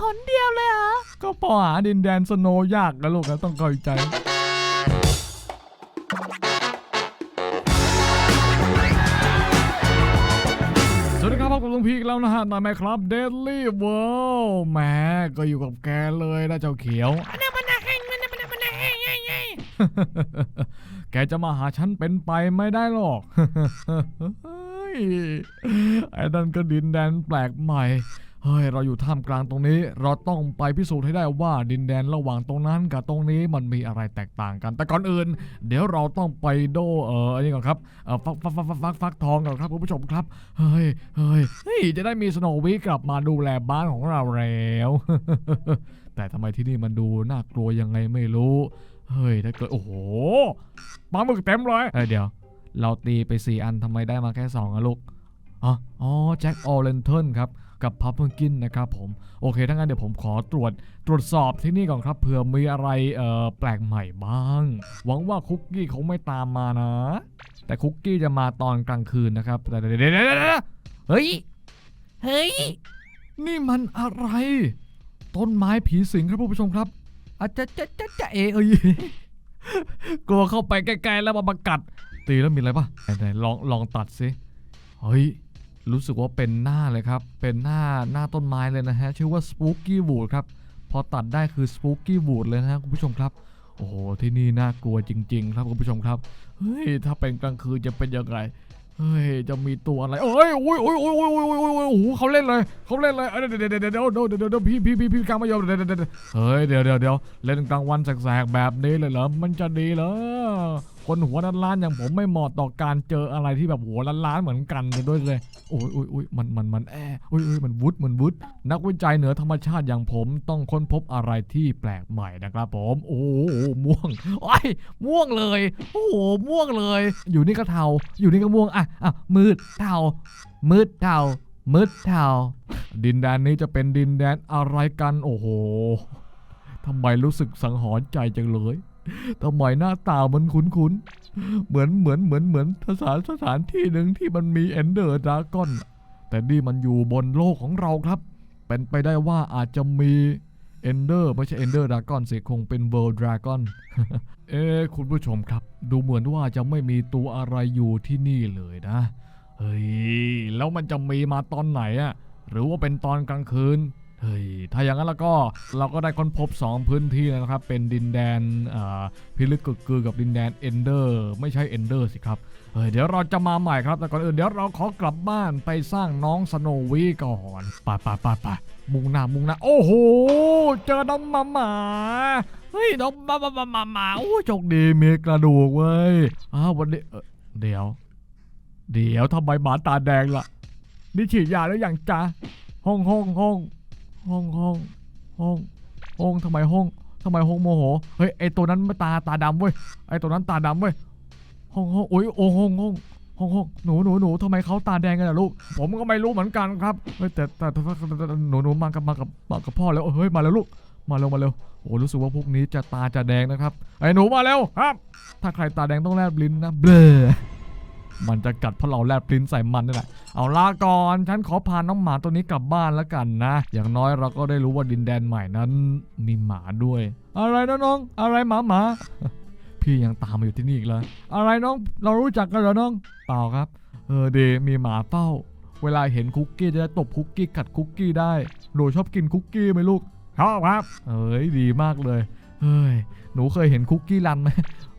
หนเดียวเลยเหรอ ก็พอหาดินแดนสโนว์ยากนะลูกนะต้องเข้าใจ สวัสดีครับพบกับลุงพีอีกแล้วนะฮะในแม่ครับเดลลี่เวิลด์แหมก็อยู่กับแกเลยนะเจ้าเขียวอันนั้นมันน่ะแห้งมันน่ะมันน่ะมันน่ะแห้งไงไงแกจะมาหาฉันเป็นไปไม่ได้หรอก ไอ้นั่นก็ดินแดนแปลกใหม่ เฮ้ย เราอยู่ท่ามกลางตรงนี้ เราต้องไปพิสูจน์ให้ได้ว่าดินแดนระหว่างตรงนั้นกับตรงนี้มันมีอะไรแตกต่างกัน แต่ก่อนอื่น เดี๋ยวเราต้องไปโดเอออันนี้ก่อนครับเออฟักฟักฟักฟักฟักทองก่อนครับคุณผู้ชมครับ เฮ้ยเฮ้ยเฮ้ยจะได้มีสโนวีกลับมาดูแลบ้านของเราแล้วแต่ทำไมที่นี่มันดูน่ากลัวยังไงไม่รู้ เฮ้ยถ้าเกิดโอ้โหปลาหมึกเต็มเลยเฮ้ยเดี๋ยว เราตีไป 4 อันทำไมได้มาแค่2อะลูกอ๋ออ๋อแจ็คออเรนเทิลครับ กับพับเพิลกินนะครับผมโอเคถ้างั้นเดี๋ยวผมขอตรวจตรวจสอบที่นี่ก่อนครับเผื่อมีอะไรเอ่อแปลกใหม่บ้าง หวังว่าคุกกี้เขาไม่ตามมานะ แต่คุกกี้จะมาตอนกลางคืนนะครับแต่เดี๋ยวเดี๋ยวเดะเดะเฮ้ยเฮ้ยนี่มันอะไร ต้นไม้ผีสิงครับผู้ชมครับอาจจะจะจะจะเอเอ้ยกลัวเข้าไปใกล้ๆแล้วมาประกัด ตีแล้วมีอะไรปะไหนลองลองตัดสิเฮ้ย รู้สึกว่าเป็นหน้าเลยครับ เป็นหน้าหน้าต้นไม้เลยนะฮะ ชื่อว่า Spooky Wood ครับ พอตัดได้คือ Spooky Wood เลยนะคุณผู้ชมครับ โอ้โห ที่นี่น่ากลัวจริง ๆ ครับคุณผู้ชมครับ เฮ้ย ถ้าเป็นกลางคืนจะเป็นยังไง เฮ้ย จะมีตัวอะไรเอ้ยโอ้ยโอ้ยโอ้ยโอ้ยโอ้ยโอ้ยโอ้ยโอ้ยเขาเล่นเลยเขาเล่นเลยเดี๋ยวเดี๋ยวเดี๋ยวเดี๋ยวเดี๋ยวพี่พี่พี่พี่กลางไม่ยอมเดี๋ยวเดี๋ยวเฮ้ย เดี๋ยวเดี๋ยวเดี๋ยวเล่นกลางวันแสกแสกแบบนี้เลยเหรอ มันจะดีเหรอ คนหัวล้านๆอย่างผมไม่เหมาะต่อการเจออะไรที่แบบหัวล้านๆเหมือนกันเลยด้วยเลยโอ้ยโอ้ยโอ้ยมันมันมันแอโอ้ยโอ้ยมันวุดมันวุดนักวิจัยเหนือธรรมชาติอย่างผมต้องค้นพบอะไรที่แปลกใหม่นะครับผม โอ้โหม่วงโอ้ยม่วงเลย โอ้โหม่วงเลย อยู่นี่ก็เทา อยู่นี่ก็ม่วงอะอะมืดเทา มืดเทามืดเทาดินแดนนี้จะเป็นดินแดนอะไรกัน โอ้โหทำไมรู้สึกสังหรณ์ใจจังเลย ทำไมหน้าตามันคุ้นๆ เหมือนเหมือนเหมือนเหมือนสถานสถานที่หนึ่งที่มันมีเอนเดอร์ดากอน แต่นี่มันอยู่บนโลกของเราครับ เป็นไปได้ว่าอาจจะมีเอนเดอร์ไม่ใช่เอนเดอร์ดากอนเสิคงเป็นเวิลด์ดราก้อน เอ๊คุณผู้ชมครับ ดูเหมือนว่าจะไม่มีตัวอะไรอยู่ที่นี่เลยนะ เฮ้ย แล้วมันจะมีมาตอนไหนอะหรือว่าเป็นตอนกลางคืน เฮ้ยถ้าอย่างนั้นแล้วก็เราก็ได้ค้นพบ 2 พื้นที่แล้วนะครับ เป็นดินแดนพิลึกกึกกือกับดินแดนเอนเดอร์ไม่ใช่เอนเดอร์สิครับเฮ้ยเดี๋ยวเราจะมาใหม่ครับ แต่ก่อนอื่นเดี๋ยวเราขอกลับบ้านไปสร้างน้องสโนวีก่อนไปไปไปไปมุ่งหน้ามุงหน้าโอ้โห เจอน้องหมาหมาเฮ้ยน้องมาหมาหมาหมามาโอ้โชคดีมีกระดูกเว้ยอ้าววันนี้เดี๋ยว เดี๋ยวทำไมหมาตาแดงล่ะ นี่ฉีดยาแล้วยังจ๊ะห้องห้องห้อง ห้องห้องห้องห้องทำไมห้องทำไมห้องโมโหเฮ้ยไอตัวนั้นตาตาดำเว้ยไอตัวนั้นตาดำเว้ยห้องห้องโอ้ยโอ้ห้องห้องห้องห้องหนูหนูหนูทำไมเขาตาแดงกันล่ะลูก ผมก็ไม่รู้เหมือนกันครับเฮ้ยแต่แต่หนูหนูมากับมากับมากับพ่อแล้วเฮ้ยมาแล้วลูกมาเร็วมาเร็วโอ้รู้สึกว่าพวกนี้จะตาจะแดงนะครับไอ้หนูมาเร็วครับ ถ้าใครตาแดงต้องแลบลิ้นนะเบลอ มันจะกัดเพราะเราแลบลิ้นใส่มันนี่แหละเอาลาก่อนฉันขอพาน้องหมาตัวนี้กลับบ้านแล้วกันนะ อย่างน้อยเราก็ได้รู้ว่าดินแดนใหม่นั้นมีหมาด้วย อะไรนะน้อง อะไรหมาหมาพี่ยังตามมาอยู่ที่นี่อีกเลยอะไรน้องเรารู้จักกันเหรอน้องเปล่าครับ เออดีมีหมาเฝ้า เวลาเห็นคุกกี้จะตบคุกกี้กัดคุกกี้ได้หนูชอบกินคุกกี้ไหมลูกชอบครับ เอ้ยดีมากเลย เฮ้ย หนูเคยเห็นคุกกี้รันไหม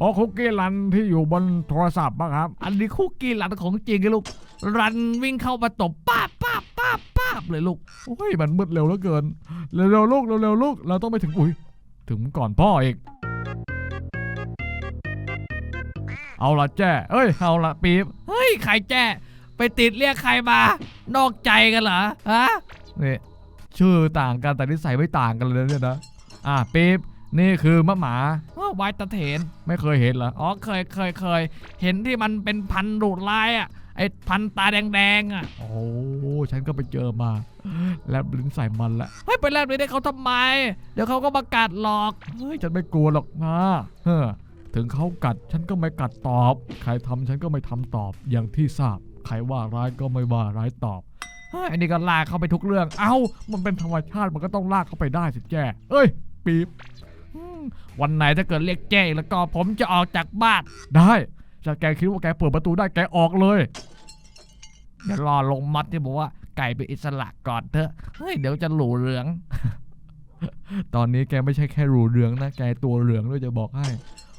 อ๋อคุกกี้รันที่อยู่บนโทรศัพท์ป่ะครับ อันนี้คุกกี้รันของจริงไงลูก รันวิ่งเข้ามาตบป้าบป้าบป้าบป้าบเลยลูก โอ้ย มันมืดเร็วเหลือเกิน เร็วๆลูก เร็วๆลูก เราต้องไปถึง อุ้ย ถึงก่อนพ่ออีก เอาละแจ้ เอ้ย เอาละปี๊บ เฮ้ย ใครแจ้ ไปติดเรียกใครมา นอกใจกันเหรอ ฮะ นี่ ชื่อต่างกันแต่นิสัยไม่ต่างกันเลยเนี่ยนะ อะปี๊บ นี่คือมะหมาอ้าววายตะเถนไม่เคยเห็นเหรออ๋อเคยเคยเคย เห็นที่มันเป็นพันธุ์ดุร้ายอะไอ้พันธุ์ตาแดงๆอะ โอ้ฉันก็ไปเจอมา แลบลิ้นใส่มันละ เฮ้ย ไปแลบเลยได้เขาทำไม เดี๋ยวเขาก็มากัดหรอก เฮ้ย ฉันไม่กลัวหรอกนะเฮ้อถึงเขากัดฉันก็ไม่กัดตอบ ใครทำฉันก็ไม่ทำตอบ อย่างที่ทราบ ใครว่าร้ายก็ไม่ว่าร้ายตอบเฮ้ยอันนี้ก็ลากเข้าไปทุกเรื่อง เอ้า มันเป็นธรรมชาติมันก็ต้องลากเข้าไปได้สิแจ้เอ้ย ปีบอืม วันไหนถ้าเกิดเรียกแจ้แล้วก็ผมจะออกจากบ้านได้ถ้าแกคิดว่าแกเปิดประตูได้แกออกเลยเดี๋ยวรอลงมัดที่บอกว่าไก่เป็นอิสระก่อนเถอะเฮ้ยเดี๋ยวจะหลูเหลือง ตอนนี้แกไม่ใช่แค่รูเหลืองนะแกตัวเหลืองด้วยจะบอกให้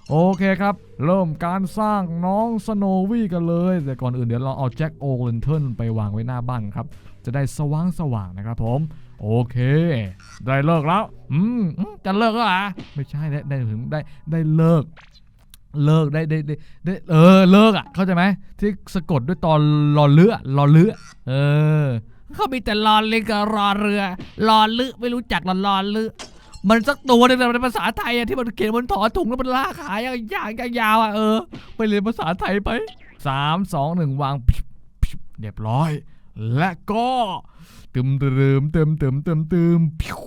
โอเคครับ เริ่มการสร้างน้องสโนวี่กันเลย แต่ก่อนอื่นเดี๋ยวเราเอาแจ็คโอเลนเทิลไปวางไว้หน้าบ้านครับ จะได้สว่างสว่างนะครับผม โอเค ได้เลิกแล้ว อืมจะเลิกแล้วเหรอไม่ใช่ได้ได้ถึงได้ได้เลิก เลิกได้ได้ได้เออเลิกอะ เข้าใจไหมที่สะกดด้วยตอนรอเลือรอเลือเออเขามีแต่รอเลิงกับรอเรือรอลึไม่รู้จักรอรอลึมันสักตัวนึงนะในภาษาไทยอะที่มันเขียนบนถอถุงแล้วมันลากขายอย่างยางยาวๆอะเออไปเรียนภาษาไทยไปสามสองหนึ่งวางพิบพิบเรียบร้อย และก็ ตึมตึมเติมเติมเติมเติมพิว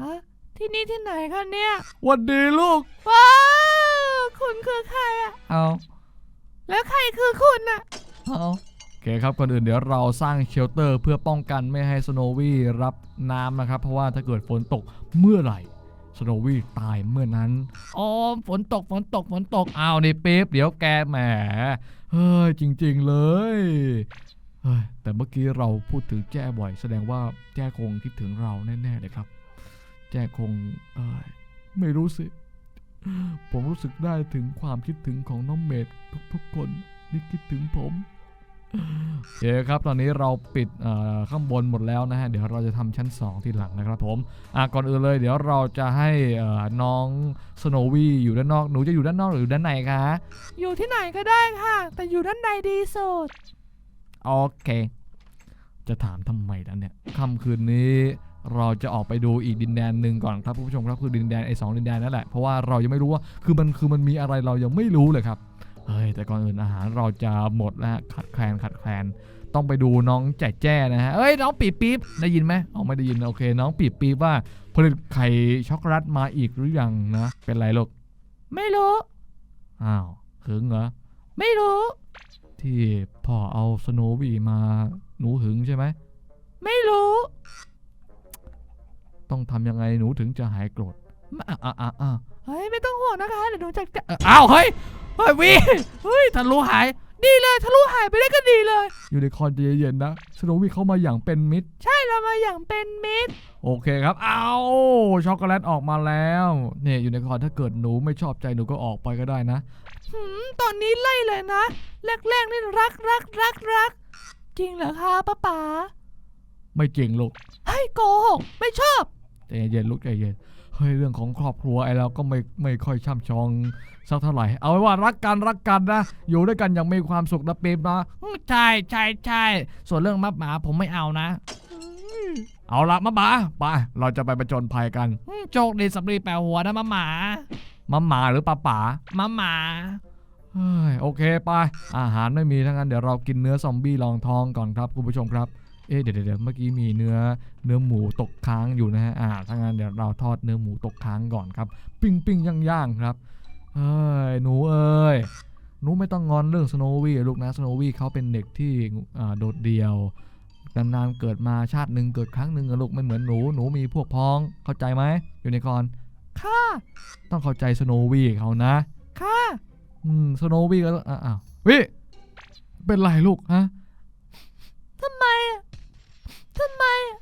ฮะที่นี่ที่ไหนคะเนี่ยหวันดีลูก ว้าวคุณคือใครอะเอาแล้วใครคือคุณอะเอาโอเคครับก่อนอื่นเดี๋ยวเราสร้างเชลเตอร์เพื่อป้องกันไม่ให้สโนวี่รับน้ำนะครับ เพราะว่าถ้าเกิดฝนตกเมื่อไหร่สโนวี่ตายเมื่อนั้นอ๋อฝนตกฝนตกฝนตกอ้าวนี่ปี๊บเดี๋ยวแกแหม เฮ้ยจริง ๆเลยเฮ้ย แต่เมื่อกี้เราพูดถึงแจ้บ่อย แสดงว่าแจ้คงคิดถึงเราแน่ๆเลยครับ แจ้คงไม่รู้สิ ผมรู้สึกได้ถึงความคิดถึงของน้องเมดทุกๆคนที่คิดถึงผมโอเคครับตอนนี้เราปิดข้างบนหมดแล้วนะฮะเดี๋ยวเราจะทำชั้น 2 ที่หลังนะครับผมก่อนอื่นเลย เดี๋ยวเราจะให้น้องสโนวี่อยู่ด้านนอกหนูจะอยู่ด้านนอกหรืออยู่ด้านในคะอยู่ที่ไหนก็ได้ค่ะ แต่อยู่ด้านในดีสุด โอเค จะถามทำไมล่ะเนี่ยค่ำคืนนี้เราจะออกไปดูอีกดินแดนหนึ่งก่อนครับผู้ชมครับคือดินแดนไอ้สองดินแดนนั่นแหละเพราะว่าเรายังไม่รู้ว่าคือมันคือมันมีอะไรเรายังไม่รู้เลยครับเฮ้ยแต่ก่อนอื่นอาหารเราจะหมดแล้วขาดแคลนขาดแคลนต้องไปดูน้องแจ๋แจ้นะฮะเอ้ยน้องปีบปี๊บได้ยินไหมอ๋อไม่ได้ยินโอเค น้องปีบปี๊บว่าผลิตไข่ช็อกโกแลตมาอีกหรือยังนะเป็นไรลูกไม่รู้อ้าวหึงเหรอไม่รู้ ที่พ่อเอาสโนวี่มาหนูหึงใช่ไหม ไม่รู้ ต้องทำยังไงหนูถึงจะหายโกรธอะอะอะอะเฮ้ยไม่ต้องห่วงนะคะเดี๋ยวหนูจัดการเอ่ออ้าวเฮ้ยเฮ้ยวีเฮ้ยทะลุหาย ดีเลยทะลุหายไปได้ก็ดีเลย อยู่ในคอนใจเย็นๆนะสโนวี่เข้ามาอย่างเป็นมิตร ใช่เรามาอย่างเป็นมิตร โอเคครับเอาช็อกโกแลตออกมาแล้วเนี่ยอยู่ในคอนถ้าเกิดหนูไม่ชอบใจหนูก็ออกไปก็ได้นะ หืมตอนนี้ไล่เลยนะ แรกๆนี่รักรักรักรัก จริงเหรอคะป้าป๋าไม่จริงลูกให้โกหกไม่ชอบใจเย็นๆลูกใจเย็นเฮ้ยเรื่องของครอบครัวไอ้เราก็ไม่ไม่ค่อยช่ำชองสักเท่าไหร่ เอาไว้ว่ารักกันรักกันนะ อยู่ด้วยกันอย่างมีความสุขนะเปรมนะอืมใช่ใช่ใช่ส่วนเรื่องมับหมาผมไม่เอานะ เอาละมาบาไปเราจะไปประจนภัยกันอืมโชคดีสำลีแปลหัวนะมาหมา มาหมาหรือปลาป๋ามาหมาเฮ้ยโอเคไป อาหารไม่มีทั้งนั้นเดี๋ยวเรากินเนื้อซอมบี้รองท้องก่อนครับคุณผู้ชมครับ เอ๊ะเดี๋ยวเดี๋ยวเดี๋ยวเมื่อกี้มีเนื้อเนื้อหมูตกค้างอยู่นะฮะ อ่าถ้างั้นเดี๋ยวเราทอดเนื้อหมูตกค้างก่อนครับ ปิ้งปิ้งย่างย่างครับเฮ้ยหนูเอ้ยหนูไม่ต้องงอนเรื่องสโนวี่ลูกนะสโนวี่เขาเป็นเด็กที่อ่าโดดเดี่ยวนานๆเกิดมาชาติหนึ่งเกิดครั้งหนึ่งอะลูกไม่เหมือนหนูหนูมีพวกพ้องเข้าใจไหมอยู่ในคอน ค่ะ ต้องเข้าใจสโนวี่เขานะ ค่ะ อืมสโนวี่ก็ต้องอะอ้าววิเป็นไรลูกฮะทำไมอะทำไมอะ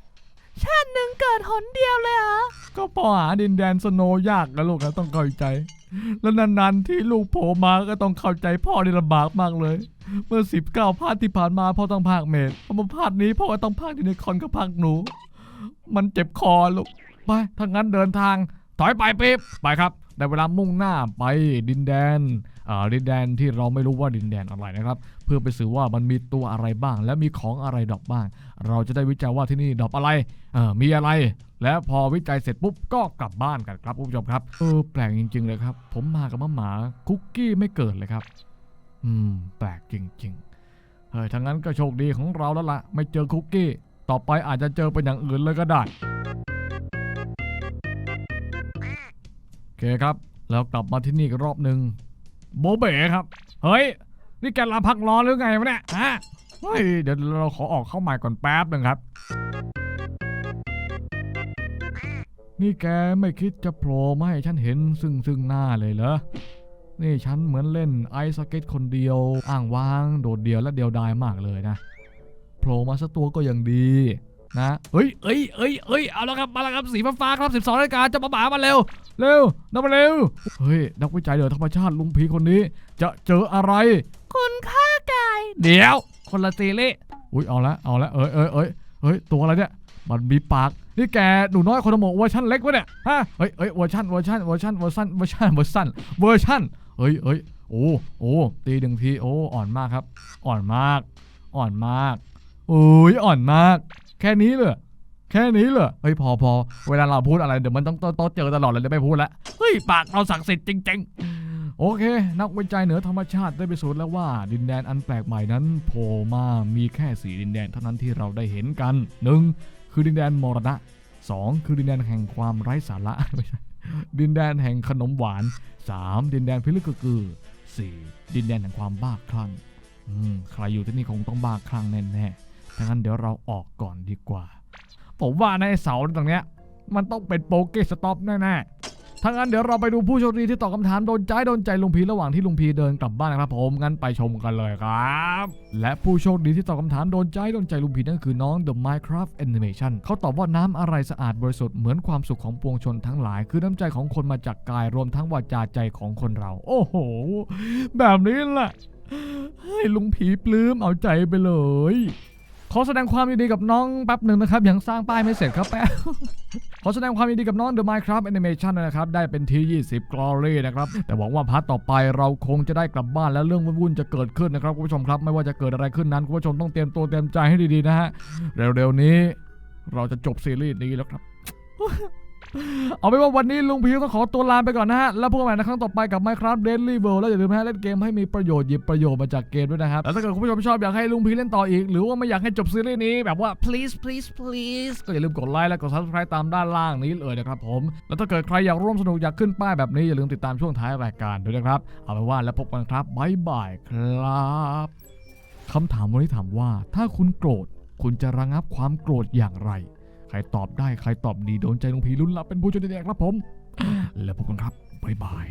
ชาติหนึ่งเกิดหนเดียวเลยเหรอ ก็พอหาดินแดนสโนว์ยากนะลูกนะต้องเข้าใจ แล้วนานๆที่ลูกโผล่มาก็ต้องเข้าใจพ่อนี่ลำบากมากเลย เมื่อสิบเก้าพาดที่ผ่านมาพ่อต้องพากเมดพอมาพาดนี้พ่อก็ต้องพากอยู่ในคอนกับพากหนู มันเจ็บคอลูก ไปถ้างั้นเดินทาง ถอยไปปิ๊บไปครับได้เวลามุ่งหน้าไปดินแดนดินแดนที่เราไม่รู้ว่าดินแดนอะไรนะครับ เพื่อไปสืบว่ามันมีตัวอะไรบ้าง และมีของอะไรดอปบ้าง เราจะได้วิจัยว่าที่นี่ดอปอะไรมีอะไร และพอวิจัยเสร็จปุ๊บก็กลับบ้านกันครับผู้ชมครับเออแปลกจริง ๆ เลยครับ ผมมากับมะหมาคุกกี้ไม่เกิดเลยครับ อืม แปลกจริงๆเฮ้ยทั้งนั้นก็โชคดีของเราแล้วล่ะไม่เจอคุกกี้ ต่อไปอาจจะเจอเป็นอย่างอื่นเลยก็ได้ เคครับ แล้วกลับมาที่นี่อีกรอบหนึ่งโบเบ๋ครับ เฮ้ย นี่แกลาพักร้อนหรือไงวะเนี่ยฮะเฮ้ยเดี๋ยวเราขอออกเข้าใหม่ก่อนแป๊บหนึ่งครับ นี่แกไม่คิดจะโผล่มาให้ฉันเห็นซึ่งซึ่งหน้าเลยเหรอนี่ฉันเหมือนเล่นไอซ์สเก็ตคนเดียว อ้างว้าง โดดเดี่ยวและเดียวดายมากเลยนะโผล่มาสักตัวก็ยังดี นะเฮ้ยเอ้ยเอ้ยเอ้ยเอาแล้วครับมาแล้วครับสีฟ้าๆครับ 12นาฬิกาจะมาหมามาเร็วเร็วนับมาเร็วเฮ้ยนักวิจัยเดือธรรมชาติลุงผีคนนี้ จะเจออะไรคุณฆ่ากายเดี๋ยว คนละซีรีส์อุ้ยเอาละเอาละเอ้ยเอ้ยเอ้ยเฮ้ยตัวอะไรเนี่ยมันมีปากนี่แกหนูน้อยคนละโมเวอร์ชันเล็กวะเนี่ยฮะเฮ้ยเฮ้ยเวอร์ชันเวอร์ชันเวอร์ชันเวอร์ชันเวอร์ชันเวอร์ชันเวอร์ชันเฮ้ยเฮ้ยโอ้โอ้ตีหนึ่งทีโอ้อ่อนมากครับ อ่อนมาก อ่อนมากโอ้ยอ่อนมากแค่นี้เลยแค่นี้เลยเฮ้ยพอพอเวลาเราพูดอะไรเดี๋ยวมันต้องต้องต้องเจอตลอดเลยเดี๋ยวไม่พูดละเฮ้ยปากเราศักดิ์สิทธิ์จริง ๆ โอเค นักวิจัยเหนือธรรมชาติได้พิสูจน์แล้วว่า ดินแดนอันแปลกใหม่นั้นโผล่มามีแค่สี่ดินแดนเท่านั้นที่เราได้เห็นกันหนึ่งคือดินแดนมรณะสองคือดินแดนแห่งความไร้สาระไม่ใช่ดินแดนแห่งขนมหวานสามดินแดนพิลึกกือสี่ดินแดนแห่งความบ้าคลั่งอืมใครอยู่ที่นี่คงต้องบ้าคลั่งแน่ๆ ดังนั้นเดี๋ยวเราออกก่อนดีกว่า ผมว่าในเสาตรงเนี้ย มันต้องเป็นโปเกสต็อปแน่ๆถ้างั้นเดี๋ยวเราไปดูผู้โชคดีที่ตอบคำถามโดนใจโดนใจลุงพีระหว่างที่ลุงพีเดินกลับบ้านนะครับผมงั้นไปชมกันเลยครับ และผู้โชคดีที่ตอบคำถามโดนใจโดนใจลุงพีนั่นคือน้อง The Minecraft Animation เขาตอบว่าน้ำอะไรสะอาดบริสุทธิ์เหมือนความสุขของปวงชนทั้งหลาย คือน้ำใจของคนมาจากกายรวมทั้งวาจาใจของคนเรา โอ้โห แบบนี้แหละให้ลุงผีปลื้มเอาใจไปเลย ขอแสดงความยินดีกับน้องแป๊บหนึ่งนะครับ ยังสร้างป้ายไม่เสร็จครับแป๊บขอแสดงความยินดีกับน้อง The Minecraft Animation นะครับ ได้เป็นที่ 20 Glory นะครับ แต่หวังว่าพาร์ทต่อไปเราคงจะได้กลับบ้านและเรื่องวุ่นๆจะเกิดขึ้นนะครับคุณผู้ชมครับ ไม่ว่าจะเกิดอะไรขึ้นนั้นคุณผู้ชมต้องเตรียมตัวเตรียมใจให้ดีๆนะฮะเร็วๆนี้ เราจะจบซีรีส์นี้แล้วครับ เอาเป็นว่าวันนี้ลุงพีต้องขอตัวลาไปก่อนนะฮะ แล้วพบกันใหม่ในครั้งต่อไปกับ Minecraft Daily World แล้วอย่าลืมนะฮะเล่นเกมให้มีประโยชน์หยิบประโยชน์มาจากเกมด้วยนะครับ แล้วถ้าเกิดคุณผู้ชมชอบอยากให้ลุงพีเล่นต่ออีก หรือว่าไม่อยากให้จบซีรีส์นี้แบบว่า please please please ก็อย่าลืมกดไลค์และกด subscribe ตามด้านล่างนี้เลยนะครับผม แล้วถ้าเกิดใครอยากร่วมสนุกอยากขึ้นป้ายแบบนี้อย่าลืมติดตามช่วงท้ายรายการด้วยนะครับ เอาเป็นว่าแล้วพบกันครับบ๊ายบายครับคำถามวันนี้ถามว่าถ้าคุณโกรธคุณจะระงับความโกรธอย่างไร ครตอบได้ใครตอบดีโดนใจลุงพีลุ้นรับเป็นผู้โชคดีครับผม แล้วพบกันครับบ๊ายบาย